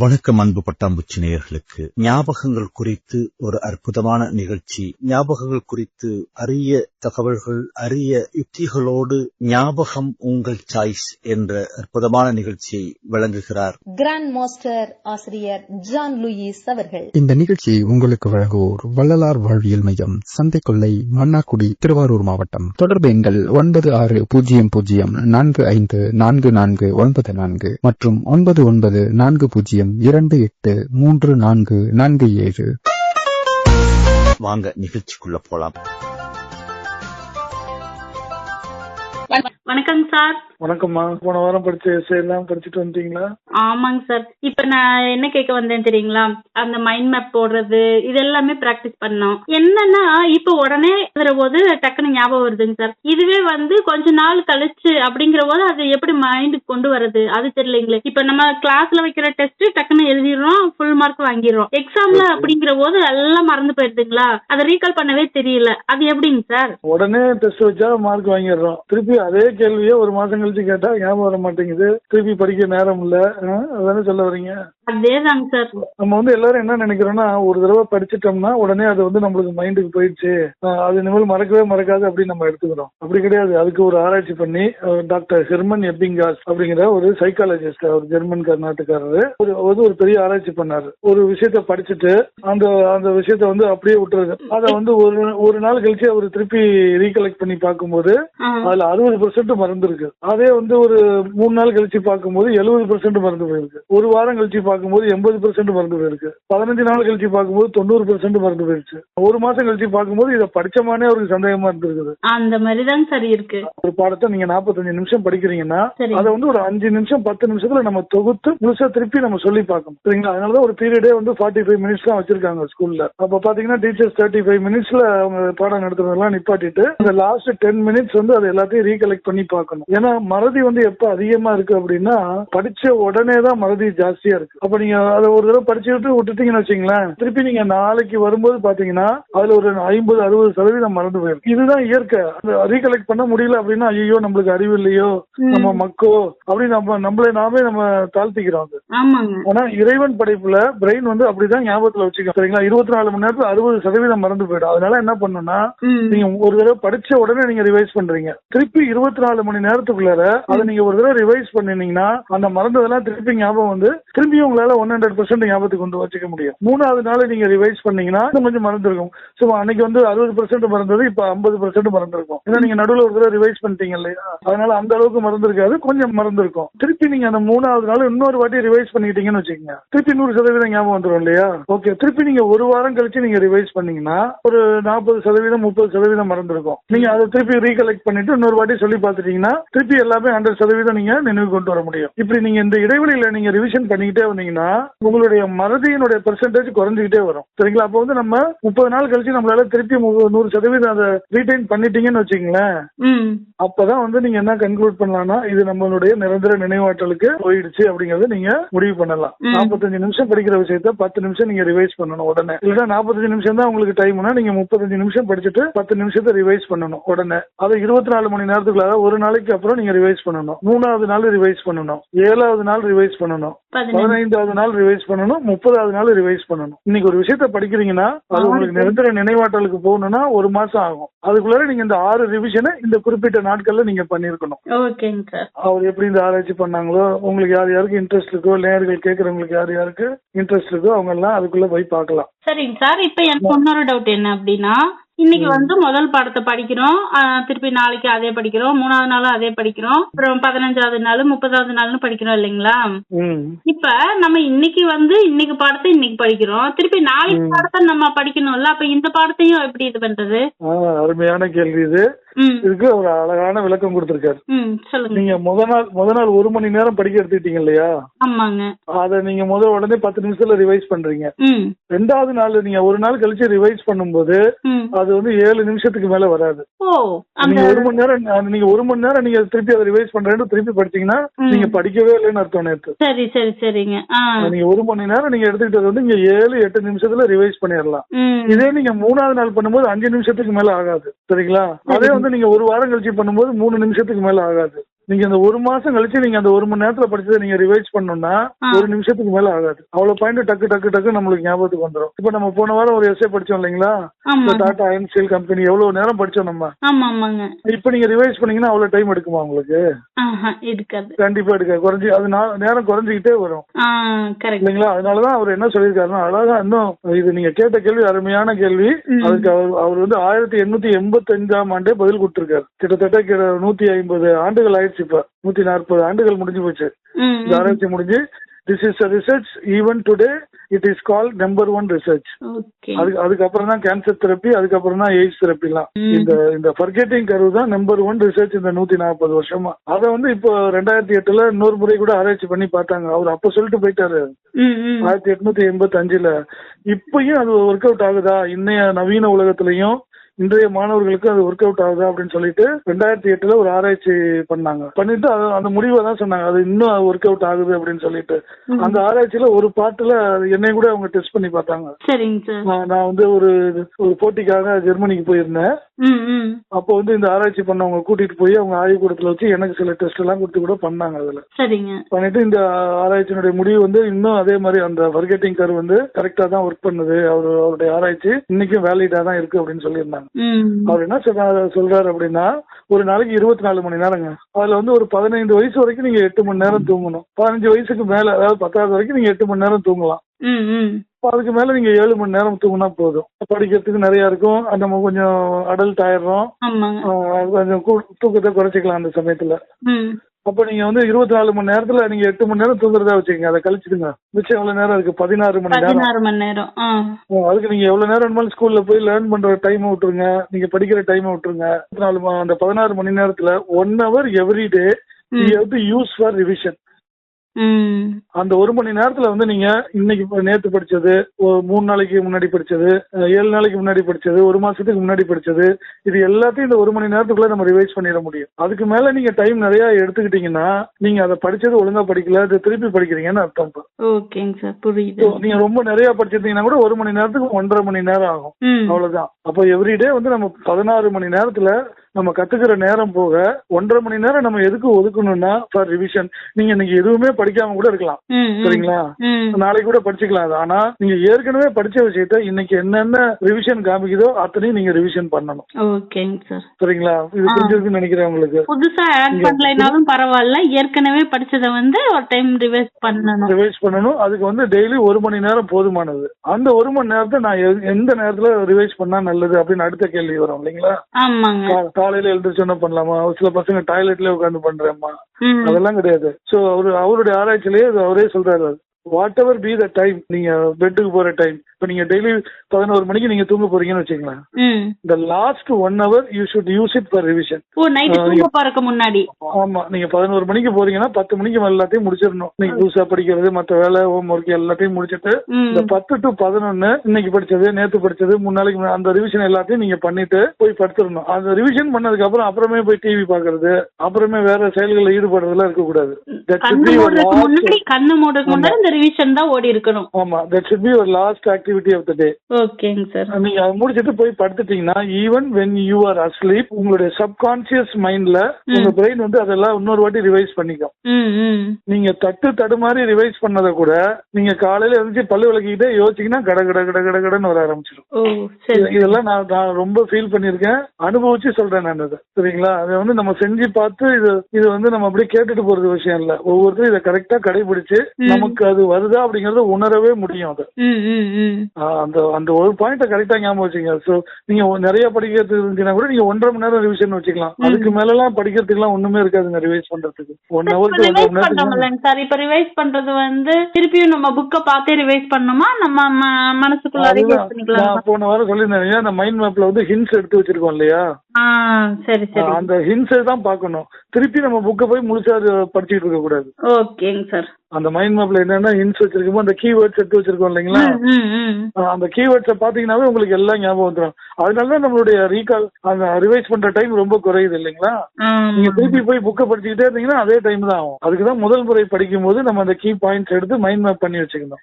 வணக்கம் அன்பு பட்டாம்பூச்சி நேயர்களுக்கு ஞாபகங்கள் குறித்து ஒரு அற்புதமான நிகழ்ச்சி. ஞாபகங்கள் குறித்து அரிய தகவல்கள் அரிய யுக்திகளோடு ஞாபகம் உங்கள் சாய்ஸ் என்ற அற்புதமான நிகழ்ச்சியை வழங்குகிறார். கிராண்ட் மாஸ்டர் ஆசிரியர் ஜான் லூயிஸ் அவர்கள். இந்த நிகழ்ச்சியை உங்களுக்கு வழங்குவோர் வள்ளலார் வாழ்வியல் மையம் சந்தைக்கொல்லை மன்னார்குடி திருவாரூர் மாவட்டம். தொடர்பு எண்கள் ஒன்பது ஆறு பூஜ்ஜியம் பூஜ்ஜியம் நான்கு ஐந்து நான்கு நான்கு ஒன்பது நான்கு மற்றும் ஒன்பது ஒன்பது நான்கு பூஜ்ஜியம் இரண்டு எட்டு மூன்று நான்கு நான்கு ஏழு. வாங்க நிகழ்ச்சிக்குள்ள போலாம். வணக்கங்க சார். வணக்கம்மா. போன வாரம் படிச்ச எஸ்ஏ எல்லாம் படிச்சுட்டு வந்துட்டீங்களா? ஆமாங்க சார். இப்ப நான் என்ன கேட்க வந்தேன் தெரியுங்களா? அந்த மைண்ட் மேப் போடுறது இது எல்லாமே பிராக்டிஸ் பண்ணோம். என்னன்னா இப்ப உடனே எழுதுற போது டக்குன்னு ஞாபகம் வருதுங்க சார். இதுவே வந்து கொஞ்ச நாள் கழிச்சு அப்படிங்கிற போது அது எப்படி மைண்டுக்கு கொண்டு வருது அது தெரியலைங்களே. இப்ப நம்ம கிளாஸ்ல வைக்கிற டெஸ்ட் டக்குன்னு எழுதிடுறோம் ஃபுல் மார்க் வாங்கிடுறோம். எக்ஸாம்ல அப்படிங்கிற போது எல்லாம் மறந்து போயிருதுங்களா அதை ரீகால் பண்ணவே தெரியல. அது எப்படிங்க சார்? உடனே டெஸ்ட் வச்சா மார்க் வாங்கிடுறோம். திருப்பி அதே கேள்வியே ஒரு மாசம் கழிச்சு கேட்டா ஞாபகம் வர மாட்டேங்குது. திருப்பி படிக்க நேரம் இல்ல. ஆ, அதானே சொல்ல வரீங்க அதேதாங்க சார். நம்ம வந்து எல்லாரும் என்ன நினைக்கிறோம்னா ஒரு தடவை படிச்சிட்டோம்னா உடனே அது வந்து நம்மளுக்கு மைண்டுக்கு போயிடுச்சு. அது இனிமேல் மறக்கவே மறக்காது அப்படின்னு நம்ம எடுத்துக்கிறோம். அப்படி கிடையாது. அதுக்கு ஒரு ஆராய்ச்சி பண்ணி டாக்டர் ஹெர்மன் எப்பிங்காஸ் அப்படிங்கிற ஒரு சைக்காலஜிஸ்ட் அவர் ஜெர்மன் கர்நாடகாரரு ஒரு ஒரு ஒரு பெரிய ஆராய்ச்சி பண்ணாரு. ஒரு விஷயத்த படிச்சுட்டு அந்த அந்த விஷயத்த வந்து அப்படியே விட்டுறது அதை வந்து ஒரு ஒரு நாள் கழிச்சு அவர் திருப்பி ரீகலெக்ட் பண்ணி பார்க்கும்போது. அதுல அறுபது பெர்சென்ட் மறந்து இருக்கு அதே வந்து ஒரு மூணு நாள் கழிச்சு பார்க்கும்போது எழுபது பெர்சென்ட் மறந்து போயிருக்கு. ஒரு வாரம் கழிச்சு பார்க்கும்போது எண்பது பெர்சென்ட் மறந்து போயிருக்கு. பதினஞ்சு நாள் கழிச்சு பார்க்கும்போது தொண்ணூறு பெர்சென்ட் மறந்து போயிருச்சு ஒரு மாசம் கழிச்சு பார்க்கும்போது இதை படிச்சமானே அவருக்கு சந்தேகமா இருந்திருக்குது. அந்த மாதிரிதாங்க சார் இருக்கு. ஒரு பாடத்தை நீங்க 45 நிமிஷம் படிக்கிறீங்கன்னா. அதை வந்து ஒரு அஞ்சு நிமிஷம் பத்து நிமிஷத்துல நம்ம தொகுத்து முழுசா திருப்பி நம்ம சொல்லி பார்க்கணும். சரிங்களா? அதனாலதான் ஒரு பீரியடே வந்து ஃபார்ட்டி ஃபைவ் மினிட்ஸ் தான் வச்சிருக்காங்க ஸ்கூல்ல அப்ப பாத்தீங்கன்னா டீச்சர்ஸ் தேர்ட்டி ஃபைவ் மினிட்ஸ்ல அவங்க பாடம் நடத்துறதெல்லாம் நிப்பாட்டிட்டு அந்த லாஸ்ட் டென் மினிட்ஸ் வந்து அது எல்லாத்தையும் ரீகலெக்ட் பண்ணி பார்க்கணும். ஏன்னா மறதி வந்து எப்ப அதிகமா இருக்கு அப்படின்னா படிச்ச உடனே தான் மறதி ஜாஸ்தியா இருக்கு. அப்ப நீங்க அதை ஒரு தடவை படிச்சுட்டு விட்டுட்டீங்கன்னு வச்சுங்களேன் திருப்பி நீங்க நாளைக்கு வரும்போது பாத்தீங்கன்னா அதுல ஒரு ஐம்பது அறுபது சதவீதம் மறந்து போயிருக்கு இதுதான் இயற்கை. ரீகலெக்ட் பண்ண முடியல அப்படின்னா ஐயோ நம்மளுக்கு அறிவு இல்லையோ நம்ம மக்கோ அப்படின்னு நம்ம நம்மளே நாமே நம்ம தாழ்த்திக்கிறோம் ஆனா இறைவன் படைப்புல பிரெயின் வந்து அப்படிதான் ஞாபகத்துல வச்சுக்கோ சரிங்களா? இருபத்தி நாலு மணி நேரத்துல அறுபது சதவீதம் மறந்து போயிடும். அதனால என்ன பண்ணணும்னா ம். நீங்க ஒரு தடவை படிச்ச உடனே நீங்க ரிவைஸ் பண்றீங்க. திருப்பி இருபத்தி நாலு மணி நேரத்துக்குள்ளார அதை நீங்க ஒரு தடவை ரிவைஸ் பண்ணினீங்கன்னா அந்த மறந்ததெல்லாம் திருப்பி ஞாபகம் வந்து திருப்பி உங்களால ஒன் ஹண்ட்ரட் பர்சன்ட் ஞாபகத்துக்கு கொண்டு வச்சுக்க முடியும். மூணாவது நாள் நீங்க ரிவைஸ் பண்ணீங்கன்னா கொஞ்சம் மறந்துருக்கும். ஸோ அன்னைக்கு வந்து அறுபது பர்சன்ட் மறந்தது இப்ப ஐம்பது பர்சன்ட் மறந்துருக்கும். ஏன்னா நீங்க நடுவில் ஒரு தடவை ரிவைஸ் பண்ணிட்டீங்க இல்லையா? அதனால அந்த அளவுக்கு மறந்துருக்காது கொஞ்சம் மறந்துருக்கும். திருப்பி நீங்க அந்த மூணாவது நாள் இன்னொரு வாட்டி ரிவைஸ் பண்ணிக்கிட்டீங்கன்னு வச்சுக்கோங்க. திருப்பி நூறு சதவீதம் ஞாபகம் வந்துடும் இல்லையா? ஓகே திருப்பி நீங்க ஒரு வாரம் கழிச்சு நீங்க ரிவைஸ் பண்ணீங்கன்னா ஒரு நாற்பது சதவீதம் முப்பது சதவீதம் மறந்துருக்கும். நீங்க அதை திருப்பி ரீகலெக்ட் பண்ணிட்டு இன்னொரு வாட்டி சொல்லி பார்த்துட்டீங்கன்னா திருப்பி எல்லாமே ஹண்ட்ரட் சதவீதம் நீங்க நினைவு கொண்டு வர முடியும். இப்படி நீங்க இந்த இடைவெளியில நீங்க ரிவிஷன் பண்ணிக்கிட்டே வந்தீங்கன்னா உங்களுடைய மறதியினுடைய பெர்சன்டேஜ் குறைஞ்சிக்கிட்டே வரும். சரிங்களா? அப்போ வந்து நம்ம முப்பது நாள் கழிச்சு நம்மளால திருப்பி நூறு சதவீதம் அதை ரீடைன் பண்ணிட்டீங்கன்னு வச்சுங்களேன் அப்பதான் வந்து நீங்க என்ன கன்க்ளூட் பண்ணலாம்னா இது நம்மளுடைய நிரந்தர நினைவாற்றலுக்கு போயிடுச்சு அப்படிங்கறத நீங்க முடிவு பண்ணலாம். 45 நிமிஷம் படிக்கிற விஷயத்த பத்து நிமிஷம் நீங்க ரிவைஸ் பண்ணணும் உடனே. இல்லைன்னா 45 நிமிஷம் தான் உங்களுக்கு டைம்னா நீங்க 35 நிமிஷம் படிச்சுட்டு பத்து நிமிஷத்தை ரிவைஸ் பண்ணணும் உடனே. அதை இருபத்தி நாலு மணி நேரத்துக்குள்ள ஒரு நாளைக்கு அப்புறம் நீங்க ரிவைஸ் பண்ணணும். மூணாவது நாள் ரிவைஸ் பண்ணணும். ஏழாவது நாள் ரிவைஸ் பண்ணணும். பதினைந்தாவது நாள் ரிவைஸ் பண்ணணும். முப்பதாவது நாள் ரிவைஸ் பண்ணணும். இன்னைக்கு ஒரு விஷயத்த படிக்கிறீங்கன்னா அது உங்களுக்கு நிரந்தர நினைவாற்றலுக்கு போகணும்னா ஒரு மாசம் ஆகும். அதுக்குள்ளார நீங்க இந்த ஆறு ரிவிஷனை இந்த குறிப்பிட்ட நாட்கள்ல நீங்க பண்ணிருக்கணும் அவர் எப்படி இந்த ஆராய்ச்சி பண்ணாங்களோ உங்களுக்கு யார் யாருக்கு இன்ட்ரெஸ்ட் இருக்கோ நேயர்கள் கேட்கறவங்களுக்கு யார் யாருக்கு இன்ட்ரெஸ்ட் இருக்கோ அவங்க எல்லாம் அதுக்குள்ள போய் பார்க்கலாம். சரிங்க சார் இப்ப எனக்கு இன்னொரு டவுட் என்ன அப்படின்னா இன்னைக்கு வந்து முதல் பாடத்தை படிக்கிறோம் திருப்பி நாளைக்கு அதே படிக்கிறோம் மூணாவது நாளும் அதே படிக்கிறோம் அப்புறம் பதினஞ்சாவது நாள் முப்பதாவது நாள்னு படிக்கிறோம் இல்லைங்களா? இப்ப நம்ம இன்னைக்கு வந்து இன்னைக்கு பாடத்தை இன்னைக்கு படிக்கிறோம் திருப்பி நாளைக்கு பாடத்தை நம்ம படிக்கணும்ல அப்ப இந்த பாடத்தையும் எப்படி இது பண்றது? அருமையான கேள்வி இது. இதுக்கு ஒரு அழகான விளக்கம் கொடுத்திருக்காரு. நீங்க முத நாள் முத நாள் ஒரு மணி நேரம் படிக்க எடுத்துக்கிட்டீங்க இல்லையா? அதை நீங்க முத உடனே பத்து நிமிஷத்துல ரிவைஸ் பண்றீங்க. ரெண்டாவது நாள் நீங்க ஒரு நாள் கழிச்சு ரிவைஸ் பண்ணும்போது அது வந்து ஏழு நிமிஷத்துக்கு மேல வராது. நீங்க ஒரு மணி நேரம் நீங்க ஒரு மணி நேரம் நீங்க திருப்பி அதை ரிவைஸ் பண்றேன்னு திருப்பி படிச்சீங்கன்னா. நீங்க படிக்கவே இல்லைன்னு அர்த்தம் நேத்து. சரி சரி சரிங்க. நீங்க ஒரு மணி நேரம் நீங்க எடுத்துக்கிட்டது வந்து இங்க ஏழு எட்டு நிமிஷத்துல ரிவைஸ் பண்ணிடலாம். இதே நீங்க மூணாவது நாள் பண்ணும்போது அஞ்சு நிமிஷத்துக்கு மேல ஆகாது. சரிங்களா? அதே வந்து நீங்க ஒரு வாரம் கழிச்சு பண்ணும்போது மூணு நிமிஷத்துக்கு மேல ஆகாது. நீங்க அந்த ஒரு மாசம் கழிச்சு நீங்க அந்த ஒரு மணி நேரத்துல படிச்சதை நீங்க ரிவைஸ் பண்ணணும்னா. ஒரு நிமிஷத்துக்கு மேல ஆகாது. அவ்வளவு பாயிண்ட் டக்கு டக்கு டக்கு நம்மளுக்கு ஞாபகத்துக்கு வந்துடும் இப்ப நம்ம போன வாரம் ஒரு எஸ்ஏ படிச்சோம் இல்லைங்களா? டாடா அயன் ஸ்டீல் கம்பெனி எவ்வளவு நேரம் படிச்சோம் நம்ம? இப்ப நீங்க ரிவைஸ் பண்ணீங்கன்னா அவ்வளவு டைம் எடுக்குமா உங்களுக்கு? கண்டிப்பா எடுக்காது. குறைஞ்சி அது நேரம் குறைஞ்சிக்கிட்டே வரும். இல்லைங்களா? அதனாலதான் அவர் என்ன சொல்லியிருக்காருன்னா அழகா இன்னும் இது நீங்க கேட்ட கேள்வி அருமையான கேள்வி. அதுக்கு அவர் அவர் வந்து ஆயிரத்தி எண்ணூத்தி எண்பத்தி அஞ்சாம் ஆண்டே பதில் கொடுத்திருக்காரு. கிட்டத்தட்ட கிட்ட நூத்தி ஐம்பது ஆண்டுகள் ஆயிடுச்சு இப்ப நூத்தி நாற்பது ஆண்டுகள் முடிஞ்சு போச்சு. இந்த ஆராய்ச்சி முடிஞ்சு this is research even today it is call number one research அதுக்கு அதுக்கப்புறம் தான் கேன்சர் தெரப்பி அதுக்கப்புறம் தான் எய்ட்ஸ் தெரப்பிலாம். இந்த இந்த ஃபர்கெட்டிங் கருவு தான் நம்பர் ஒன் ரிசர்ச் இந்த நூத்தி நாற்பது வருஷமா. அதை வந்து இப்போ ரெண்டாயிரத்தி எட்டுல இன்னொரு முறை கூட ஆராய்ச்சி பண்ணி பார்த்தாங்க. அவர் அப்ப சொல்லிட்டு போயிட்டாரு. ஆயிரத்தி எட்நூத்தி எண்பத்தி அஞ்சுல. இப்பயும் அது ஒர்க் அவுட் ஆகுதா? இன்னைய நவீன உலகத்திலையும் இன்றைய மாணவர்களுக்கு அது ஒர்க் அவுட் ஆகுதா அப்படின்னு சொல்லிட்டு ரெண்டாயிரத்தி எட்டுல ஒரு ஆராய்ச்சி பண்ணாங்க. பண்ணிட்டு அது அந்த முடிவை தான் சொன்னாங்க. அது இன்னும் ஒர்க் அவுட் ஆகுது அப்படின்னு சொல்லிட்டு. அந்த ஆராய்ச்சியில ஒரு பாட்டுல என்னை கூட அவங்க டெஸ்ட் பண்ணி பார்த்தாங்க. நான் வந்து ஒரு ஒரு போட்டிக்காக ஜெர்மனிக்கு போயிருந்தேன். அப்போ வந்து இந்த ஆராய்ச்சி பண்ணவங்க கூட்டிட்டு போய் அவங்க ஆய்வுக்கூடத்துல வச்சு எனக்கு சில டெஸ்ட் எல்லாம் கொடுத்து கூட பண்ணாங்க அதுல. சரிங்க. பண்ணிட்டு இந்த ஆராய்ச்சியினுடைய முடிவு வந்து இன்னும் அதே மாதிரி அந்த ஃபர்கெட்டிங் கர் வந்து கரெக்டா தான் ஒர்க் பண்ணுது. அவர் அவருடைய ஆராய்ச்சி இன்னைக்கும் வேலிடா தான் இருக்கு அப்படின்னு சொல்லியிருந்தாங்க. அவர் என்ன சொல்றாரு அப்படின்னா ஒரு நாளைக்கு இருபத்தி நாலு மணி நேரங்க. அதுல வந்து ஒரு பதினைந்து வயசு வரைக்கும் நீங்க எட்டு மணி நேரம் தூங்கணும். பதினஞ்சு வயசுக்கு மேல அதாவது பத்தாவது வரைக்கும் நீங்க எட்டு மணி நேரம் தூங்கலாம். அதுக்கு மேல நீங்க ஏழு மணி நேரம் தூங்கினா போதும். படிக்கிறதுக்கு நிறைய இருக்கும். நம்ம கொஞ்சம் அடல்ட் ஆயிடுறோம். கொஞ்சம் தூக்கத்தை குறைச்சிக்கலாம் அந்த சமயத்துல. அப்ப நீங்க வந்து இருபத்தி நாலு மணி நேரத்துல நீங்க எட்டு மணி நேரம் தூங்குறதா வச்சுக்கோங்க. அதை கழிச்சிடுங்க. மிச்சம் எவ்வளவு நேரம் இருக்கு? பதினாறு மணி நேரம். பதினாறு மணி நேரம். ஆ. ஆ, அதுக்கு நீங்க எவ்வளவு நேரம் வேணுமாலும் ஸ்கூல்ல போய் லேர்ன் பண்ற டைம் விட்டுருங்க. நீங்க படிக்கிற டைம் விட்டுருங்க. நாலு அந்த பதினாறு மணி நேரத்துல ஒன் ஹவர் எவ்ரி டே ம். யூஸ் ஃபார் ரிவிஷன் அந்த ஒரு மணி நேரத்துல வந்து நீங்க இன்னைக்கு நேத்து படிச்சது மூணு நாளைக்கு முன்னாடி படிச்சது ஏழு நாளைக்கு முன்னாடி படிச்சது ஒரு மாசத்துக்கு முன்னாடி படிச்சது இது எல்லாத்தையும் இந்த ஒரு மணி நேரத்துக்குள்ள நம்ம ரிவைஸ் பண்ணிட முடியும். அதுக்கு மேல நீங்க டைம் நிறைய எடுத்துக்கிட்டீங்கன்னா நீங்க அதை படிச்சது ஒழுங்கா படிக்கல அதை திருப்பி படிக்கிறீங்கன்னு அர்த்தம். ஓகேங்க சார் புரியுது. நீங்க ரொம்ப நிறைய படிச்சிருந்தீங்கன்னா கூட ஒரு மணி நேரத்துக்கு ஒன்றரை மணி நேரம் ஆகும். அவ்வளவுதான். அப்போ எவ்ரிடே வந்து நம்ம பதினாறு மணி நேரத்துல நம்ம கத்துக்கிற நேரம் போக ஒன்றரை மணி நேரம் நம்ம எதுக்கு ஒதுக்கணும்னா ஃபார் ரிவிஷன் நீங்க இன்னைக்கு எதுவுமே படிக்காம கூட இருக்கலாம். சரிங்களா? நாளைக்கு கூட படிச்சுக்கலாம் அது. ஆனா நீங்க ஏற்கனவே படிச்ச விஷயத்த இன்னைக்கு என்னென்ன ரிவிஷன் காமிக்குதோ அத்தனையும் நீங்க ரிவிஷன் பண்ணணும். சரிங்களா? இது. புரிஞ்சிருக்குன்னு நினைக்கிறேன் உங்களுக்கு. புதுசா ஆட் பண்ணலைனாலும் பரவாயில்ல. ஏற்கனவே படிச்சத வந்து ஒரு டைம் ரிவைஸ் பண்ணணும். ரிவைஸ் பண்ணணும். அதுக்கு வந்து டெய்லி ஒரு மணி நேரம் போதுமானது. அந்த ஒரு மணி நேரத்தை நான் எந்த நேரத்துல ரிவைஸ் பண்ணா நல்லது அப்படின்னு அடுத்த கேள்வி வரும் இல்லைங்களா? காலையில எழுந்திரிச்சு என்ன பண்ணலாமா? ஒரு சில பசங்க டாய்லெட்லயே உட்காந்து பண்றேம்மா. அதெல்லாம் கிடையாது. சோ அவரு அவருடைய ஆராய்ச்சியிலேயே அவரே சொல்றாரு whatever be the time நீங்க பெட்டுக்கு போற டைம் இப்ப நீங்க டெய்லி பதினோரு மணிக்கு நீங்க தூங்க போறீங்கன்னு வச்சுக்கலாம் இந்த last one hour you should use it for revision முன்னாடி. ஆமா நீங்க பதினோரு மணிக்கு போறீங்கன்னா பத்து மணிக்கு எல்லாத்தையும் முடிச்சிடணும். நீங்க புதுசா படிக்கிறது மத்த வேலை ஹோம் ஒர்க் எல்லாத்தையும் முடிச்சிட்டு இந்த பத்து டு பதினொன்னு இன்னைக்கு படிச்சது நேத்து படிச்சது மூணு நாளைக்கு அந்த ரிவிஷன் எல்லாத்தையும் நீங்க பண்ணிட்டு போய் படுத்துடணும். அந்த ரிவிஷன் பண்ணதுக்கு அப்புறம் அப்புறமே போய் டிவி பாக்குறது அப்புறமே வேற செயல்களில் ஈடுபடுறதுலாம் இருக்கக்கூடாது. கண்ணு மூடுறதுக்கு முன்னாடி ரிவிஷன் தான் ஓடி இருக்கணும். ஆமா that should be your last activity of the day ஓகேங்க சார் நீங்க அதை முடிச்சிட்டு போய் படுத்துட்டீங்கன்னா even when you are asleep உங்களுடைய சப்கான்சியஸ் மைண்ட்ல உங்க பிரெயின் வந்து அதெல்லாம் இன்னொரு வாட்டி ரிவைஸ் பண்ணிக்கும். நீங்க தட்டு தடுமாறி ரிவைஸ் பண்ணதை கூட நீங்க காலையில எழுந்துச்சு பல்லு விளக்கிக்கிட்டே யோசிச்சீங்கன்னா கட கட கட கட கடன்னு வர ஆரம்பிச்சிடும். இதெல்லாம் நான் நான் ரொம்ப ஃபீல் பண்ணிருக்கேன் அனுபவிச்சு சொல்றேன் நான் இதை. சரிங்களா? அதை வந்து நம்ம செஞ்சு பார்த்து இது இது வந்து நம்ம அப்படியே கேட்டுட்டு போறது விஷயம் இல்ல. ஒவ்வொருத்தரும் இதை கரெக்டா கடைபிடிச்சு. நமக்கு அது வருதா அப்படிங்கறத உணரவே முடியும் அது. அந்த அந்த ஒரு பாயிண்ட கரெக்டா ஞாபகம் வச்சுங்க சோ நீங்க நிறைய படிக்கிறது இருந்துச்சுன்னா கூட நீங்க ஒன்றரை மணி நேரம் ரிவிஷன் வச்சுக்கலாம். அதுக்கு மேல எல்லாம் படிக்கிறதுக்கு எல்லாம் ஒண்ணுமே இருக்காதுங்க ரிவைஸ் பண்றதுக்கு. ஒன் ஹவருக்கு ஒன்றரை மணி சார் இப்ப ரிவைஸ் பண்றது வந்து திருப்பியும் நம்ம புக்க பார்த்தே ரிவைஸ் பண்ணணுமா நம்ம மனசுக்குள்ள ரிவைஸ். பண்ணிக்கலாம்? போன வாரம் சொல்லியிருந்தேன் அந்த மைண்ட் மேப்ல வந்து ஹின்ஸ் எடுத்து வச்சிருக்கோம் இல்லையா? சரி சரி. அந்த ஹின்ஸை தான் பார்க்கணும். திருப்பி நம்ம புக்கை போய் முழுசா அது படிச்சுட்டு இருக்க கூடாது ஓகேங்க சார் அந்த மைண்ட் மேப்ல என்னென்ன ஹின்ஸ் வச்சிருக்கோமோ அந்த கீவேர்ட்ஸ் எடுத்து வச்சிருக்கோம் இல்லைங்களா? அந்த கீவேர்ட்ஸை பாத்தீங்கன்னாவே உங்களுக்கு எல்லாம் ஞாபகம் வந்துடும் அதனாலதான் நம்மளுடைய ரீகால் அந்த ரிவைஸ் பண்ற டைம் ரொம்ப குறையுது இல்லைங்களா? நீங்க. திருப்பி போய் புக்கை படிச்சுக்கிட்டே இருந்தீங்கன்னா அதே டைம் தான் ஆகும். அதுக்கு தான் முதல் முறை படிக்கும் போது நம்ம அந்த கீ பாயிண்ட்ஸ் எடுத்து மைண்ட் மேப் பண்ணி வச்சுக்கணும்.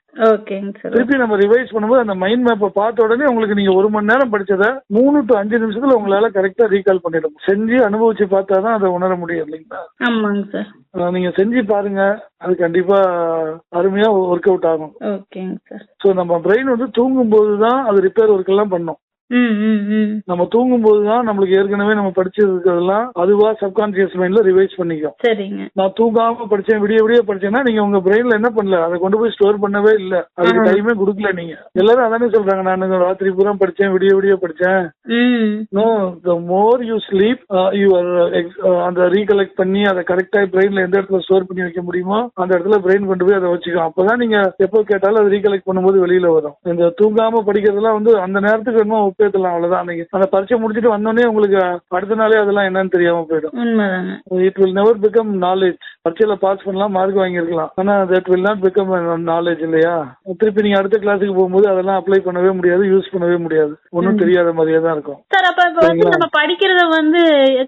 திருப்பி நம்ம ரிவைஸ் பண்ணும்போது அந்த மைண்ட் மேப்பை பார்த்த உடனே உங்களுக்கு நீங்க ஒரு மணி நேரம் படிச்சதை மூணு டு அஞ்சு நிமிஷத்துல உங்களால கரெக்டா ரீகால் பண்ணிடும் செஞ்சு அனுபவிச்சு பார்த்தா தான் அதை உணர முடியும் இல்லைங்களா? ஆமாங்க சார். ஆஹ் நீங்க செஞ்சு பாருங்க. அது கண்டிப்பா அருமையா ஒர்க் அவுட் ஆகும். ஓகேங்க சார். ஸோ நம்ம பிரெயின் வந்து தூங்கும் போது தான் அது ரிப்பேர் ஒர்க் எல்லாம் பண்ணும். நம்ம தூங்கும் போது தான் நம்மளுக்கு ஏற்கனவே நம்ம படிச்சது இருக்கிறதெல்லாம் அதுவா சப்கான்சியஸ் மைண்ட்ல ரிவைஸ் பண்ணிக்கும். சரிங்க. நான் தூங்காம படிச்சேன் விடிய விடிய படிச்சேன்னா நீங்க உங்க பிரெயின்ல என்ன பண்ணல? அதை கொண்டு போய் ஸ்டோர் பண்ணவே இல்ல. அதுக்கு. டைமே கொடுக்கல நீங்க. எல்லாரும் அதானே சொல்றாங்க நான் ராத்திரி பூரா படிச்சேன் விடிய விடிய படிச்சேன். No the more you sleep you're அந்த ரீகலெக்ட் பண்ணி அதை கரெக்டா பிரெயின்ல எந்த இடத்துல ஸ்டோர் பண்ணி வைக்க முடியுமோ அந்த இடத்துல பிரெயின் கொண்டு போய் அதை வச்சுக்கும். அப்பதான் நீங்க எப்போ கேட்டாலும் அது ரீகலெக்ட் பண்ணும்போது வெளியில வரும். இந்த தூங்காம படிக்கிறதுலாம் வந்து அந்த நேரத்துக்கு என்னமோ ஒப்பேத்தலாம் அவ்வளவுதான் நீங்க அந்த பரீட்சை முடிச்சுட்டு வந்தோடனே உங்களுக்கு அடுத்த நாளே அதெல்லாம் என்னன்னு தெரியாம போயிடும். It will never become knowledge பரீட்சையில பாஸ் பண்ணலாம் மார்க் வாங்கியிருக்கலாம். ஆனா that will not become knowledge இல்லையா? திருப்பி நீங்க அடுத்த கிளாஸுக்கு போகும்போது அதெல்லாம் அப்ளை பண்ணவே முடியாது யூஸ் பண்ணவே முடியாது. ஒன்றும் தெரியாத மாதிரியே தான் இருக்கும். சார் அப்ப வந்து? நம்ம படிக்கிறத வந்து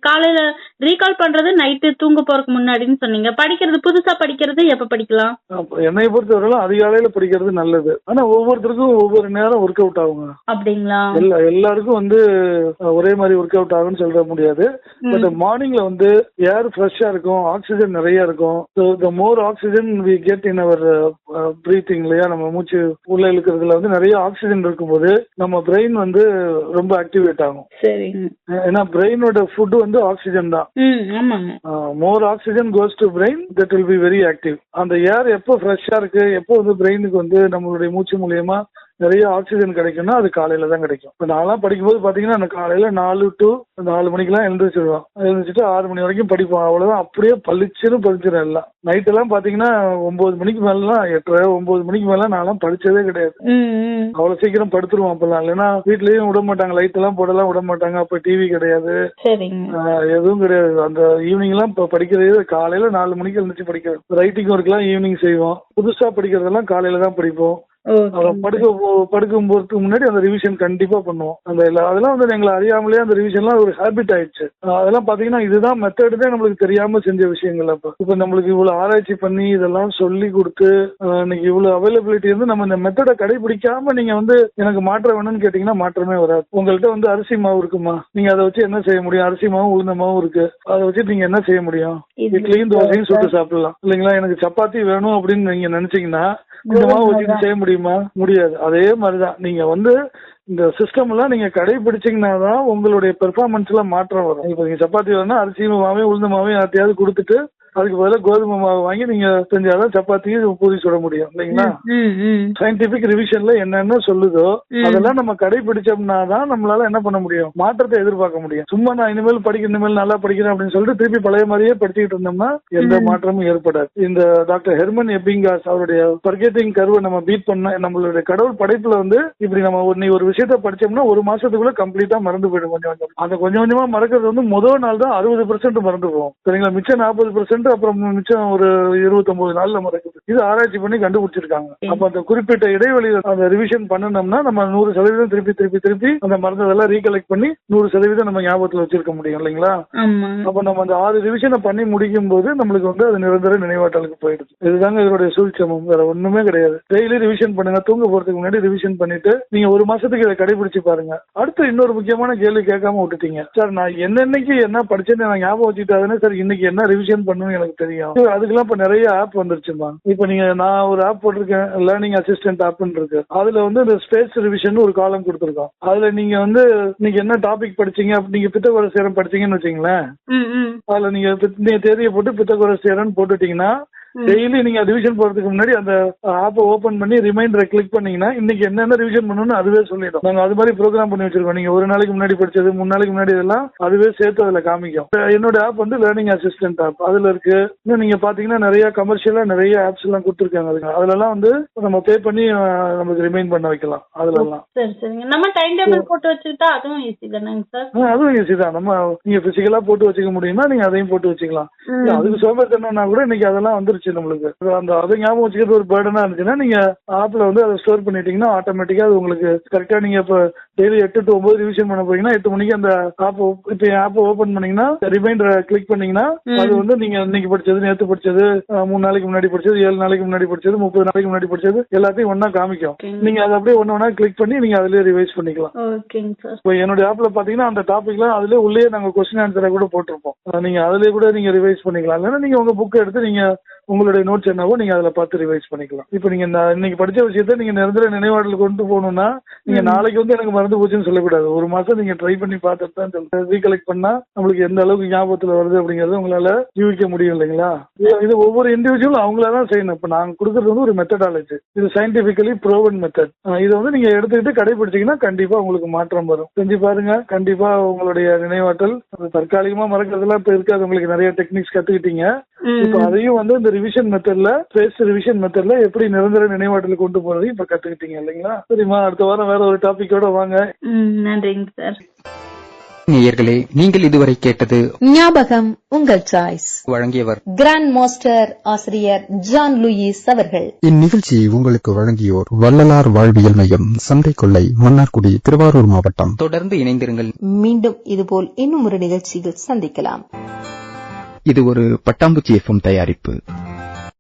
காலையில ரீகால் பண்றது நைட்டு தூங்க போறதுக்கு முன்னாடின்னு சொன்னீங்க. படிக்கிறது புதுசா படிக்கிறது எப்ப படிக்கலாம்? என்னை பொறுத்தவரையிலும் அதிகாலையில படிக்கிறது நல்லது. ஆனா ஒவ்வொருத்தருக்கும் ஒவ்வொரு நேரம் ஒர்க் அவுட் ஆகுங்க. அப்படிங்களா? எல்லா எல்லாருக்கும் வந்து ஒரே மாதிரி ஒர்க் அவுட் ஆகும்னு சொல்ல முடியாது. பட் மார்னிங்ல வந்து ஏர் ஃப்ரெஷ்ஷா இருக்கும் ஆக்சிஜன் நிறைய இருக்கும். The more oxygen we get in our breathing இல்லையா நம்ம மூச்சு உள்ள இழுக்கிறதுல வந்து நிறைய ஆக்சிஜன் இருக்கும்போது நம்ம பிரெயின் வந்து ரொம்ப ஆக்டிவேட் ஆகும். ஏன்னா பிரெயினோட ஃபுட் வந்து ஆக்சிஜன் தான். More oxygen goes to brain that will be very active அந்த ஏர் எப்போ ஃப்ரெஷ்ஷா இருக்கு எப்போ வந்து பிரெயினுக்கு வந்து நம்மளுடைய மூச்சு மூலியமா நிறைய ஆக்சிஜன் கிடைக்கும்னா அது காலையில தான் கிடைக்கும். இப்போ நான்லாம் படிக்கும்போது பாத்தீங்கன்னா அந்த காலையில நாலு டு நாலு மணிக்கெல்லாம் எழுந்திரிச்சிடுவோம் எழுந்திரிச்சிட்டு ஆறு மணி வரைக்கும் படிப்போம் அவ்வளவுதான். அப்படியே பளிச்சுன்னு படிச்சிடும் எல்லாம். நைட் எல்லாம் பாத்தீங்கன்னா ஒன்பது மணிக்கு மேலாம் எட்டரை ஒன்பது மணிக்கு மேல நான்லாம் படிச்சதே கிடையாது. அவ்வளவு சீக்கிரம் படுத்துருவோம் அப்பெல்லாம். இல்லைன்னா வீட்லயும் விட மாட்டாங்க. லைட் எல்லாம் போடலாம் விட மாட்டாங்க. அப்ப டிவி கிடையாது. எதுவும் கிடையாது. அந்த ஈவினிங் எல்லாம் இப்ப படிக்கிறது காலையில நாலு மணிக்கு எழுந்துச்சு படிக்கிறது ரைட்டிங் ஒர்க் எல்லாம் ஈவினிங் செய்வோம். புதுசா படிக்கிறதெல்லாம் காலையில தான் படிப்போம். படுக்க படுக்கும் போறதுக்கு முன்னாடி அந்த ரிவிஷன் கண்டிப்பா பண்ணுவோம். அந்த அதெல்லாம் வந்து எங்களை அறியாமலே அந்த ரிவிஷன்லாம் ஒரு ஹேபிட் ஆயிடுச்சு. அதெல்லாம் பாத்தீங்கன்னா இதுதான் மெத்தட் தான் நம்மளுக்கு தெரியாம செஞ்ச விஷயங்கள் அப்ப. இப்ப நம்மளுக்கு இவ்வளவு ஆராய்ச்சி பண்ணி இதெல்லாம் சொல்லி கொடுத்து இன்னைக்கு இவ்வளவு அவைலபிலிட்டி இருந்து நம்ம இந்த மெத்தடை கடைபிடிக்காம நீங்க வந்து எனக்கு மாற்றம் வேணும்னு கேட்டீங்கன்னா மாற்றமே வராது. உங்கள்ட்ட வந்து அரிசி மாவு இருக்குமா? நீங்க அதை வச்சு என்ன செய்ய முடியும்? அரிசி மாவும் உளுந்த மாவும் இருக்கு. அதை வச்சு நீங்க என்ன செய்ய முடியும்? இட்லியும் தோசையும் சுட்டு சாப்பிடலாம். இல்லைங்களா? எனக்கு சப்பாத்தி வேணும் அப்படின்னு நீங்க நினைச்சீங்கன்னா இந்த மாவு வச்சுட்டு செய்ய முடியுமா. முடியாது. அதே மாதிரிதான். நீங்க வந்து இந்த சிஸ்டம் எல்லாம் நீங்க கடைபிடிச்சீங்கன்னா தான் உங்களுடைய பெர்ஃபார்மன்ஸ்ல மாற்றம் வரும். இப்போ நீங்க சப்பாத்தி வேணும்னா அரிசி மாவையும் உளுந்த மாவையும் யார்ட்டையாவது கொடுத்துட்டு அதுக்கு பதிலாக கோதுமை மாவு வாங்கி நீங்க செஞ்சாதான் சப்பாத்தி பூரி சுட முடியும். இல்லைங்களா? சயின்டிபிக் ரிவிஷன்ல என்னென்ன சொல்லுதோ. அதெல்லாம் நம்ம கடைபிடிச்சோம்னா தான் நம்மளால என்ன பண்ண முடியும்? மாற்றத்தை எதிர்பார்க்க முடியும். சும்மா நான் இனிமேல் படிக்க இனிமேல் நல்லா படிக்கிறேன் அப்படின்னு சொல்லிட்டு திருப்பி பழைய மாதிரியே படிச்சுக்கிட்டு இருந்தோம்னா எந்த மாற்றமும் ஏற்படாது. இந்த டாக்டர் ஹெர்மன் எப்பிங்காஸ் அவருடைய பர்கேட்டிங் கருவை நம்ம பீட் பண்ண நம்மளுடைய கடவுள் படைப்புல வந்து இப்படி நம்ம ஒரு நீ ஒரு விஷயத்த படிச்சோம்னா ஒரு மாசத்துக்குள்ள கம்ப்ளீட்டா மறந்து போயிடும் கொஞ்சம் கொஞ்சம். அந்த கொஞ்சம் கொஞ்சமா மறக்கிறது வந்து முதல் நாள் தான் அறுபது பெர்சென்ட் மறந்து போகும். சரிங்களா? மிச்சம் நாற்பது பெர்சென்ட் அப்புறம் மிச்சம் ஒரு இருபத்தொன்பது நாள்ல மறக்குது இது ஆராய்ச்சி பண்ணி கண்டுபிடிச்சிருக்காங்க. அப்ப அந்த குறிப்பிட்ட இடைவெளியில அந்த ரிவிஷன் பண்ணணும்னா நம்ம நூறு சதவீதம் திருப்பி திருப்பி திருப்பி அந்த மருந்ததெல்லாம் ரீகலெக்ட் பண்ணி நூறு சதவீதம் நம்ம ஞாபகத்துல வச்சிருக்க முடியும் இல்லைங்களா? அப்ப நம்ம அந்த ஆறு ரிவிஷனை பண்ணி முடிக்கும் போது நம்மளுக்கு வந்து அது நிரந்தர நினைவாற்றலுக்கு போயிடுது. இதுதாங்க இதனுடைய சூழ்ச்சமம். வேற ஒண்ணுமே கிடையாது. டெய்லி ரிவிஷன் பண்ணுங்க. தூங்க போறதுக்கு முன்னாடி ரிவிஷன் பண்ணிட்டு நீங்க ஒரு மாசத்துக்கு இதை கடைபிடிச்சு பாருங்க. அடுத்து இன்னொரு முக்கியமான கேள்வி கேட்காம விட்டுட்டீங்க. சார் நான் என்னென்னைக்கு என்ன படிச்சேன்னு நான் ஞாபகம் வச்சுக்கிட்டாதானே சார் இன்னைக்கு என்ன ரிவிஷன் பண்ணணும்னு எனக்கு தெரியும். அதுக்கெல்லாம் இப்ப நிறைய ஆப் வந்துருச்சுமா இப்ப நீங்க நான் ஒரு ஆப் போட்டிருக்கேன் லேர்னிங் அசிஸ்டன்ட் ஆப்னு இருக்கு. அதுல வந்து இந்த ஸ்பேஸ் ரிவிஷன் ஒரு காலம் கொடுத்துருக்கோம். அதுல நீங்க வந்து நீங்க என்ன டாபிக் படிச்சீங்க நீங்க பித்தகோர சேரம் படிச்சீங்கன்னு வச்சீங்களேன் அதுல நீங்க நீங்க தேதியை போட்டு பித்தகோரஸ் சேரன் போட்டுட்டீங்கன்னா டெய்லி நீங்க ரிவிஷன் போறதுக்கு முன்னாடி அந்த ஆப்பை ஓபன் பண்ணி ரிமைண்டரை கிளிக் பண்ணீங்கன்னா இன்னைக்கு என்னென்ன ரிவிஷன் பண்ணணும்னு அதுவே சொல்லிடும். நாங்க அது மாதிரி ப்ரோக்ராம் பண்ணி வச்சிருக்கோம். நீங்க ஒரு நாளைக்கு முன்னாடி படிச்சது மூணு நாளைக்கு முன்னாடி இதெல்லாம் அதுவே சேர்த்து அதுல காமிக்கும். என்னோட ஆப் வந்து லேர்னிங் அசிஸ்டன்ட் ஆப் அதுல இருக்கு. இன்னும் நீங்க பாத்தீங்கன்னா நிறைய கமர்ஷியலா நிறைய ஆப்ஸ் எல்லாம் கொடுத்துருக்காங்க அதுக்கு அதுல. எல்லாம் வந்து நம்ம பே பண்ணி நமக்கு ரிமைண்ட் பண்ண வைக்கலாம். அதுல எல்லாம் சரி சரிங்க. நம்ம டைம் டேபிள் போட்டு வச்சுக்கிட்டா அதுவும் ஈஸி தானேங்க சார் அதுவும் ஈஸி தான். நம்ம நீங்க பிசிக்கலா போட்டு வச்சுக்க முடியுமா நீங்க அதையும் போட்டு வச்சுக்கலாம். அதுக்கு சோம்பேறித்தனம்னா கூட இன்னைக்கு அதெல்லாம் வந்துருச்சு. வந்துருச்சு நம்மளுக்கு. அந்த அதை ஞாபகம் வச்சுக்கிறது ஒரு பேர்டனா இருந்துச்சுன்னா நீங்க ஆப்ல வந்து அதை ஸ்டோர் பண்ணிட்டீங்கன்னா ஆட்டோமேட்டிக்கா அது உங்களுக்கு கரெக்டா நீங்க இப்ப டெய்லி எட்டு டு ஒன்பது ரிவிஷன் பண்ண போறீங்கன்னா எட்டு மணிக்கு அந்த ஆப் இப்ப ஆப் ஓபன் பண்ணீங்கன்னா ரிமைண்டர் கிளிக் பண்ணீங்கன்னா அது வந்து நீங்க இன்னைக்கு படிச்சது நேத்து படிச்சது மூணு நாளைக்கு முன்னாடி படிச்சது ஏழு நாளைக்கு முன்னாடி படிச்சது முப்பது நாளைக்கு முன்னாடி படிச்சது எல்லாத்தையும் ஒண்ணா காமிக்கும். நீங்க அதை அப்படியே ஒண்ணு ஒண்ணா கிளிக் பண்ணி நீங்க அதுலயே ரிவைஸ் பண்ணிக்கலாம். இப்போ என்னுடைய ஆப்ல பாத்தீங்கன்னா அந்த டாபிக்லாம் அதுலயே உள்ளே நாங்க கொஸ்டின் ஆன்சரை கூட போட்டிருப்போம். நீங்க அதுலயே கூட நீங்க ரிவைஸ் பண்ணிக்கலாம். இல்லைன்னா நீங்க உங்க புக் எடுத்து நீங்க உங்களுடைய நோட்ஸ் என்னவோ நீங்க அதுல பார்த்து ரிவைஸ் பண்ணிக்கலாம். இப்போ நீங்க இன்னைக்கு படிச்ச விஷயத்த நீங்க நிரந்தர நினைவாடல் கொண்டு போகணும்னா நீங்க நாளைக்கு வந்து எனக்கு மறந்து போச்சுன்னு சொல்லக்கூடாது. ஒரு மாசம் நீங்க ட்ரை பண்ணி பார்த்துட்டு தான் ரீகலெக்ட் பண்ணா நம்மளுக்கு எந்த அளவுக்கு ஞாபகத்துல வருது அப்படிங்கறத உங்களால யூகிக்க முடியும் இல்லைங்களா? இது- ஒவ்வொரு இண்டிவிஜுவலும் அவங்களா தான் செய்யணும். இப்ப நாங்க கொடுக்கறது வந்து ஒரு மெத்தடாலஜி இது சயின்டிபிக்கலி ப்ரோவன் மெத்தட் இதை வந்து நீங்க எடுத்துக்கிட்டு கடைபிடிச்சீங்கன்னா கண்டிப்பா உங்களுக்கு மாற்றம் வரும். செஞ்சு பாருங்க. கண்டிப்பா உங்களுடைய நினைவாற்றல் தற்காலிகமா மறக்கிறதுலாம் இப்ப இருக்காது. உங்களுக்கு நிறைய டெக்னிக்ஸ் கத்துக்கிட்டீங்க. இப்ப அதையும் வந்து இந்த ரிவிஷன் மெத்தட்ல பேஸ்ட் ரிவிஷன் மெத்தட்ல எப்படி நிரந்தர நினைவாற்றல் கொண்டு போறதையும் இப்ப கத்துக்கிட்டீங்க இல்லைங்களா? சரிம்மா அடுத்த வாரம் வேற ஒரு டாபிக்கோட வாங்க. ம் நன்றிங்க சார். நேயர்களே நீங்கள் இதுவரை கேட்டது ஞாபகம் உங்கள் சாய்ஸ் வழங்கியவர் கிராண்ட் மாஸ்டர் ஆசிரியர் ஜான் லூயிஸ் அவர்கள். இந்நிகழ்ச்சியை உங்களுக்கு வழங்கியோர் வள்ளலார் வாழ்வியல் மையம் சந்தை கொள்ளை மன்னார்குடி திருவாரூர் மாவட்டம். தொடர்ந்து இணைந்திருங்கள். மீண்டும் இதுபோல் இன்னும் ஒரு நிகழ்ச்சியில் சந்திக்கலாம். இது ஒரு பட்டாம்பூச்சி எஃப்எம் தயாரிப்பு.